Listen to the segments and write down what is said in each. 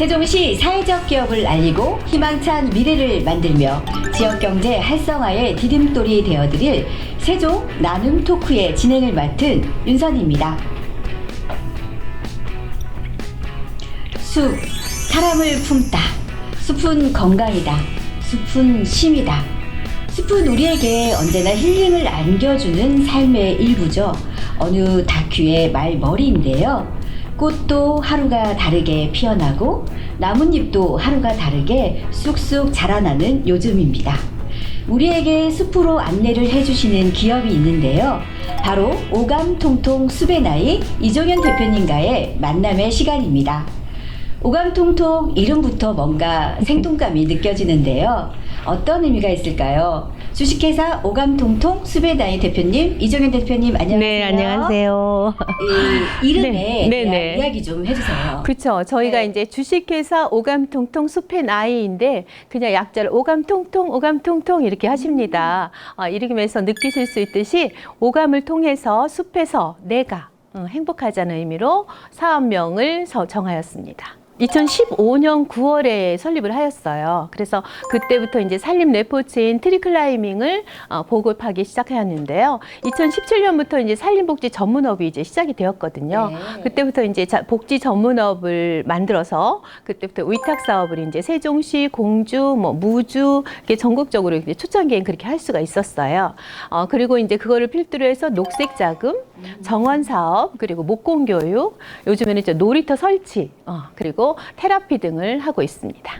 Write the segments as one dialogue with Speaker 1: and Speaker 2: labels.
Speaker 1: 세종시 사회적 기업을 알리고 희망찬 미래를 만들며 지역 경제 활성화에 디딤돌이 되어드릴 세종 나눔 토크의 진행을 맡은 윤선입니다. 숲, 사람을 품다. 숲은 건강이다. 숲은 쉼이다. 숲은 우리에게 언제나 힐링을 안겨주는 삶의 일부죠. 어느 다큐의 말머리인데요. 꽃도 하루가 다르게 피어나고 나뭇잎도 하루가 다르게 쑥쑥 자라나는 요즘입니다. 우리에게 숲으로 안내를 해주시는 기업이 있는데요. 바로 오감통통 숲의 나이 이종현 대표님과의 만남의 시간입니다. 오감통통 이름부터 뭔가 생동감이 느껴지는데요. 어떤 의미가 있을까요? 주식회사 오감통통 숲의 나이 대표님 이종현 대표님 안녕하세요.
Speaker 2: 네, 안녕하세요.
Speaker 1: 이 이름에
Speaker 2: 네, 네,
Speaker 1: 대한
Speaker 2: 네.
Speaker 1: 이야기 좀 해주세요.
Speaker 2: 그렇죠. 저희가
Speaker 1: 네.
Speaker 2: 이제 주식회사 오감통통 숲의 나이인데 그냥 약자를 오감통통 오감통통 이렇게 하십니다. 아, 이렇게면서 느끼실 수 있듯이 오감을 통해서 숲에서 내가 음, 행복하자는 의미로 사업명을 서- 정하였습니다. 2015년 9월에 설립을 하였어요. 그래서 그때부터 이제 산림 레포츠인 트리클라이밍을 어, 보급하기 시작하였는데요. 2017년부터 이제 산림복지 전문업이 이제 시작이 되었거든요.
Speaker 1: 네.
Speaker 2: 그때부터 이제 자- 복지 전문업을 만들어서 그때부터 위탁 사업을 이제 세종시, 공주, 뭐 무주 이렇게 전국적으로 이제 초창기엔 그렇게 할 수가 있었어요. 어, 그리고 이제 그거를 필두로 해서 녹색 자금, 정원 사업, 그리고 목공 교육, 요즘에는 이제 놀이터 설치, 어, 그리고 테라피 등을 하고 있습니다.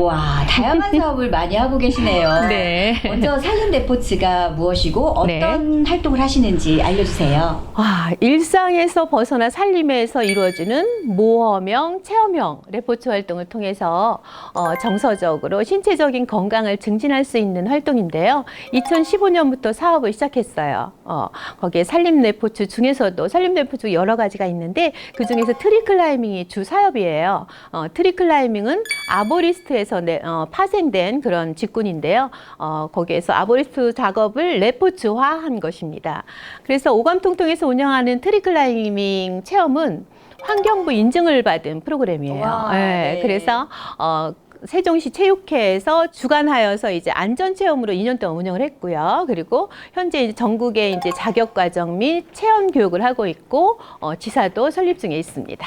Speaker 1: 와 다양한 사업을 많이 하고 계시네요.
Speaker 2: 네.
Speaker 1: 먼저 산림 레포츠가 무엇이고 어떤 활동을 하시는지 알려주세요.
Speaker 2: 아, 일상에서 벗어나 살림에서 이루어지는 모험형, 체험형 레포츠 활동을 통해서 어, 정서적으로 신체적인 건강을 증진할 수 있는 활동인데요. 2015년부터 사업을 시작했어요. 어, 거기에 산림 레포츠 중에서도 산림 레포츠 여러 가지가 있는데 그 중에서 트리 클라이밍이 주 사업이에요. 어, 트리 클라이밍은 아보리스트에서 내- 어, 파생된 그런 직군인데요. 어, 거기에서 아보리스트 작업을 레포츠화한 것입니다. 그래서 오감통통에서 운영하는 트리 클라이밍 체험은 환경부 인증을 받은 프로그램이에요.
Speaker 1: 와,
Speaker 2: 예,
Speaker 1: 네.
Speaker 2: 그래서 어, 세종시 체육회에서 주관하여서 이제 안전 체험으로 2년 동안 운영을 했고요. 그리고 현재 이제 전국에 이제 자격 과정 및 체험 교육을 하고 있고 어, 지사도 설립 중에 있습니다.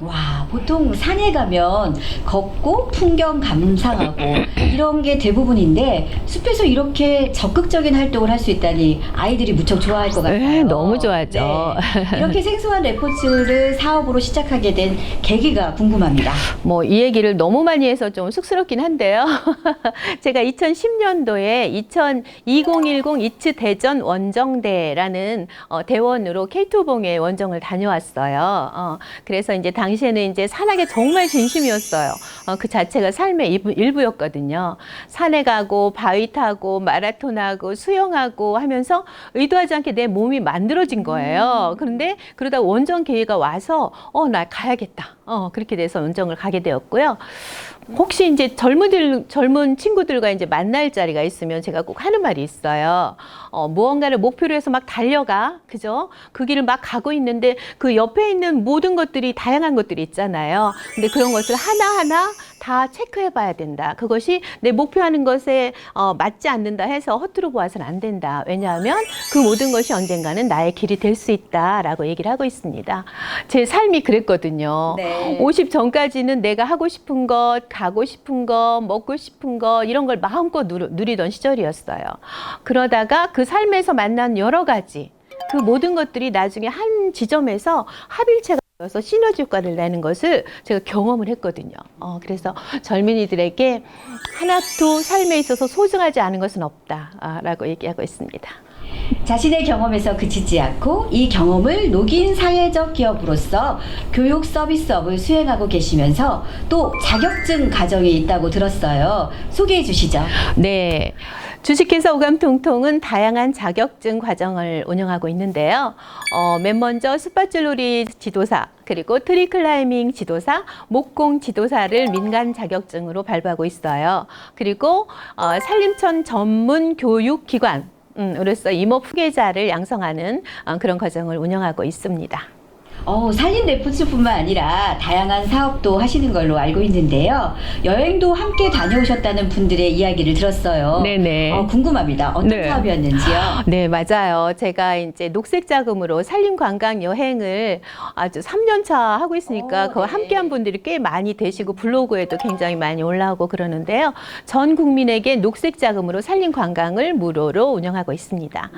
Speaker 1: 와 보통 산에 가면 걷고 풍경 감상하고 이런 게 대부분인데 숲에서 이렇게 적극적인 활동을 할 수 있다니 아이들이 무척 좋아할 것 같아요.
Speaker 2: 네, 너무 좋아하죠.
Speaker 1: 네. 이렇게 생소한 레포츠를 사업으로 시작하게 된 계기가 궁금합니다.
Speaker 2: 뭐 이 얘기를 너무 많이 해서 좀 쑥스럽긴 한데요. 제가 2010년도에 2010 이츠 대전 원정대라는 어, 대원으로 K2봉의 원정을 다녀왔어요. 어, 그래서 이제 당시에는 이제 산악에 정말 진심이었어요. 어, 그 자체가 삶의 일부, 일부 였거든요. 산에 가고 바위 타고 마라톤하고 수영하고 하면서 의도하지 않게 내 몸이 만들어진 거예요. 그런데 그러다 원정 기회가 와서 어, 나 가야겠다. 어, 그렇게 돼서 원정을 가게 되었고요. 혹시 이제 젊은들, 젊은 친구들과 이제 만날 자리가 있으면 제가 꼭 하는 말이 있어요. 어, 무언가를 목표로 해서 막 달려가. 그죠? 그 길을 막 가고 있는데 그 옆에 있는 모든 것들이 다양한 것들이 있잖아요. 근데 그런 것을 하나하나 다 체크해 봐야 된다. 그것이 내 목표하는 것에 어, 맞지 않는다 해서 허투루 보아서는 안 된다. 왜냐하면 그 모든 것이 언젠가는 나의 길이 될 수 있다라고 얘기를 하고 있습니다. 제 삶이 그랬거든요.
Speaker 1: 네.
Speaker 2: 50 전까지는 내가 하고 싶은 것, 가고 싶은 것, 먹고 싶은 것 이런 걸 마음껏 누리, 누리던 시절이었어요. 그러다가 그 삶에서 만난 여러 가지 그 모든 것들이 나중에 한 지점에서 합일체가 되어서 시너지 효과를 내는 것을 제가 경험을 했거든요. 어, 그래서 젊은이들에게 하나도 삶에 있어서 소중하지 않은 것은 없다라고 얘기하고 있습니다.
Speaker 1: 자신의 경험에서 그치지 않고 이 경험을 녹인 사회적 기업으로서 교육 서비스업을 수행하고 계시면서 또 자격증 과정이 있다고 들었어요. 소개해 주시죠.
Speaker 2: 네. 주식회사 오감통통은 다양한 자격증 과정을 운영하고 있는데요. 어, 맨 먼저 숲밭줄놀이 지도사, 그리고 트리클라이밍 지도사, 목공 지도사를 민간 자격증으로 발부하고 있어요. 그리고 어, 산림천 전문 교육 기관, 음, 으로서 임업 후계자를 양성하는 어, 그런 과정을 운영하고 있습니다.
Speaker 1: 어, 살림 레포츠뿐만 아니라 다양한 사업도 하시는 걸로 알고 있는데요. 여행도 함께 다녀오셨다는 분들의 이야기를 들었어요.
Speaker 2: 네네.
Speaker 1: 어, 궁금합니다. 어떤
Speaker 2: 네.
Speaker 1: 사업이었는지요?
Speaker 2: 네, 맞아요. 제가 이제 녹색 자금으로 산림 관광 여행을 아주 3년 차 하고 있으니까
Speaker 1: 어,
Speaker 2: 그거
Speaker 1: 네.
Speaker 2: 함께 한 분들이 꽤 많이 되시고 블로그에도 굉장히 많이 올라오고 그러는데요. 전 국민에게 녹색 자금으로 산림 관광을 무료로 운영하고 있습니다.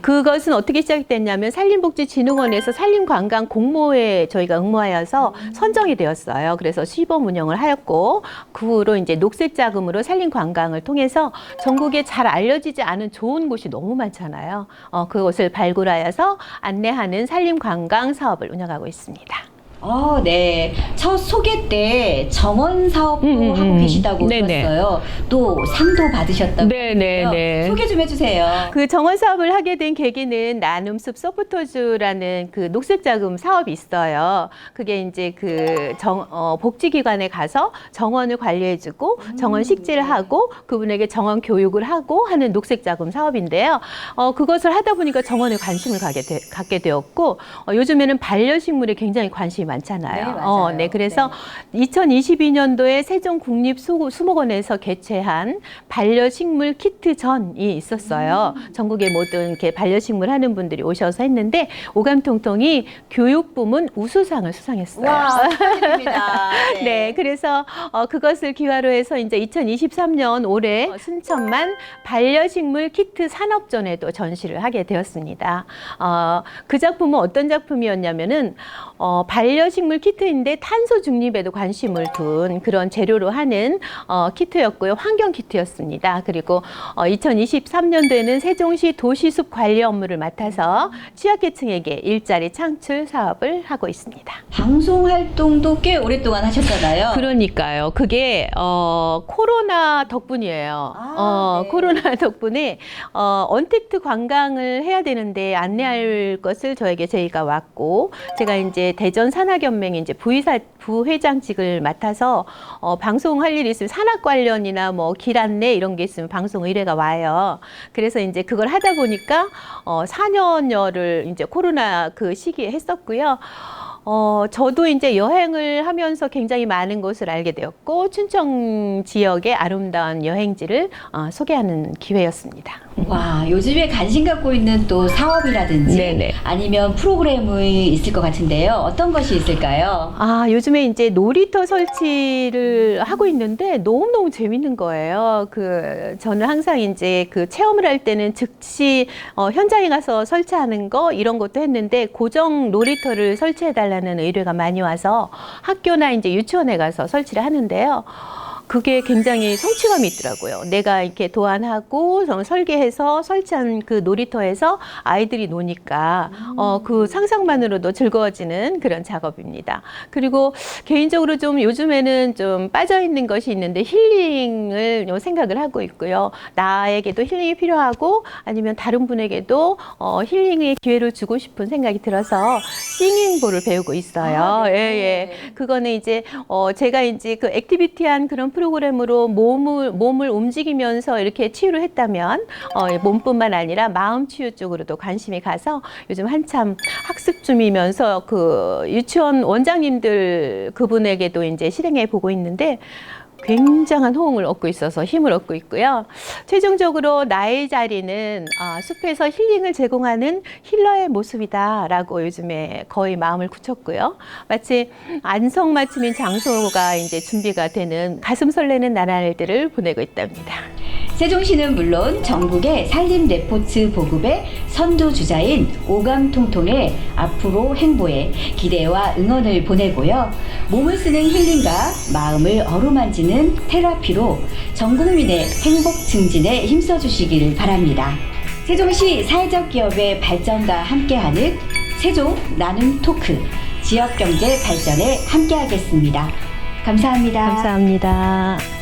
Speaker 2: 그것은 어떻게 시작됐냐면 산림복지진흥원에서 산림 관광 공모에 저희가 응모하여서 선정이 되었어요. 그래서 시범 운영을 하였고 그 후로 이제 녹색 자금으로 산림 관광을 통해서 전국에 잘 알려지지 않은 좋은 곳이 너무 많잖아요. 어, 그곳을 발굴하여서 안내하는 산림 관광 사업을 운영하고 있습니다.
Speaker 1: 어, 네. 첫 소개 때 정원 사업도
Speaker 2: 음, 음,
Speaker 1: 하고
Speaker 2: 음.
Speaker 1: 계시다고
Speaker 2: 네네.
Speaker 1: 들었어요. 또 상도 받으셨다고.
Speaker 2: 네네네.
Speaker 1: 했는데요. 소개 좀 해주세요.
Speaker 2: 그 정원 사업을 하게 된 계기는 나눔숲 서포터즈라는 그 녹색 자금 사업이 있어요. 그게 이제 그 정, 어, 복지기관에 가서 정원을 관리해주고 정원 식재를 하고 그분에게 정원 교육을 하고 하는 녹색 자금 사업인데요. 어, 그것을 하다 보니까 정원에 관심을 가게 되, 갖게 되었고 어, 요즘에는 반려식물에 굉장히 관심이 많 잖아요.
Speaker 1: 네, 맞아요.
Speaker 2: 어, 네, 그래서 2022년도에 세종 국립 수목원에서 개최한 반려식물 키트 전이 있었어요.
Speaker 1: 음.
Speaker 2: 전국의 모든 이렇게 반려식물 하는 분들이 오셔서 했는데 오감통통이 교육부문 우수상을 수상했어요.
Speaker 1: 와, 축하드립니다.
Speaker 2: 네, 그래서 어, 그것을 기화로 해서 이제 2023년 올해 순천만 반려식물 키트 산업전에도 전시를 하게 되었습니다. 어, 그 작품은 어떤 작품이었냐면은 어, 반려 식물 키트인데 탄소 중립에도 관심을 둔 그런 재료로 하는 어, 키트였고요. 환경 키트였습니다. 그리고 어, 2023년도에는 세종시 도시숲 관리 업무를 맡아서 취약계층에게 일자리 창출 사업을 하고 있습니다.
Speaker 1: 방송 활동도 꽤 오랫동안 하셨잖아요.
Speaker 2: 그러니까요. 그게 어, 코로나 덕분이에요.
Speaker 1: 아,
Speaker 2: 어,
Speaker 1: 네.
Speaker 2: 코로나 덕분에 어, 언택트 관광을 해야 되는데 안내할 것을 저에게 제의가 왔고 제가 이제 대전 산 학연맹 이제 부의사 부회장직을 맡아서 어, 방송할 일이 있으면 산악 관련이나 뭐 길 안내 이런 게 있으면 방송 의뢰가 와요. 그래서 이제 그걸 하다 보니까 어, 4년여를 이제 코로나 그 시기에 했었고요. 어, 저도 이제 여행을 하면서 굉장히 많은 곳을 알게 되었고, 춘천 지역의 아름다운 여행지를 어, 소개하는 기회였습니다.
Speaker 1: 와, 요즘에 관심 갖고 있는 또 사업이라든지
Speaker 2: 네네.
Speaker 1: 아니면 프로그램이 있을 것 같은데요. 어떤 것이 있을까요?
Speaker 2: 아, 요즘에 이제 놀이터 설치를 하고 있는데 너무너무 재밌는 거예요. 그, 저는 항상 이제 그 체험을 할 때는 즉시 어, 현장에 가서 설치하는 거 이런 것도 했는데 고정 놀이터를 설치해달라 는 의뢰가 많이 와서 학교나 이제 유치원에 가서 설치를 하는데요. 그게 굉장히 성취감이 있더라고요. 내가 이렇게 도안하고 정- 설계해서 설치한 그 놀이터에서 아이들이 노니까 어, 그 상상만으로도 즐거워지는 그런 작업입니다. 그리고 개인적으로 좀 요즘에는 좀 빠져 있는 것이 있는데 힐링을 요 생각을 하고 있고요. 나에게도 힐링이 필요하고 아니면 다른 분에게도 어, 힐링의 기회를 주고 싶은 생각이 들어서 싱잉볼을 배우고 있어요.
Speaker 1: 아, 네.
Speaker 2: 예, 예. 그거는 이제 어 제가 이제 그 액티비티한 그런 프로그램으로 몸을 몸을 움직이면서 이렇게 치유를 했다면 어 몸뿐만 아니라 마음 치유 쪽으로도 관심이 가서 요즘 한참 학습 중이면서 그 유치원 원장님들 그분에게도 이제 실행해 보고 있는데 굉장한 호응을 얻고 있어서 힘을 얻고 있고요. 최종적으로 나의 자리는 아, 숲에서 힐링을 제공하는 힐러의 모습이다라고 요즘에 거의 마음을 굳혔고요. 마치 안성맞춤인 장소가 이제 준비가 되는 가슴 설레는 나날들을 보내고 있답니다.
Speaker 1: 세종시는 물론 전국의 산림 레포츠 보급의 선두주자인 오감통통의 앞으로 행보에 기대와 응원을 보내고요. 몸을 쓰는 힐링과 마음을 어루만지는 테라피로 전 국민의 행복 증진에 힘써 주시기를 바랍니다. 세종시 사회적 기업의 발전과 함께하는 세종 나눔 토크 지역 경제 발전에 함께하겠습니다. 감사합니다.
Speaker 2: 감사합니다.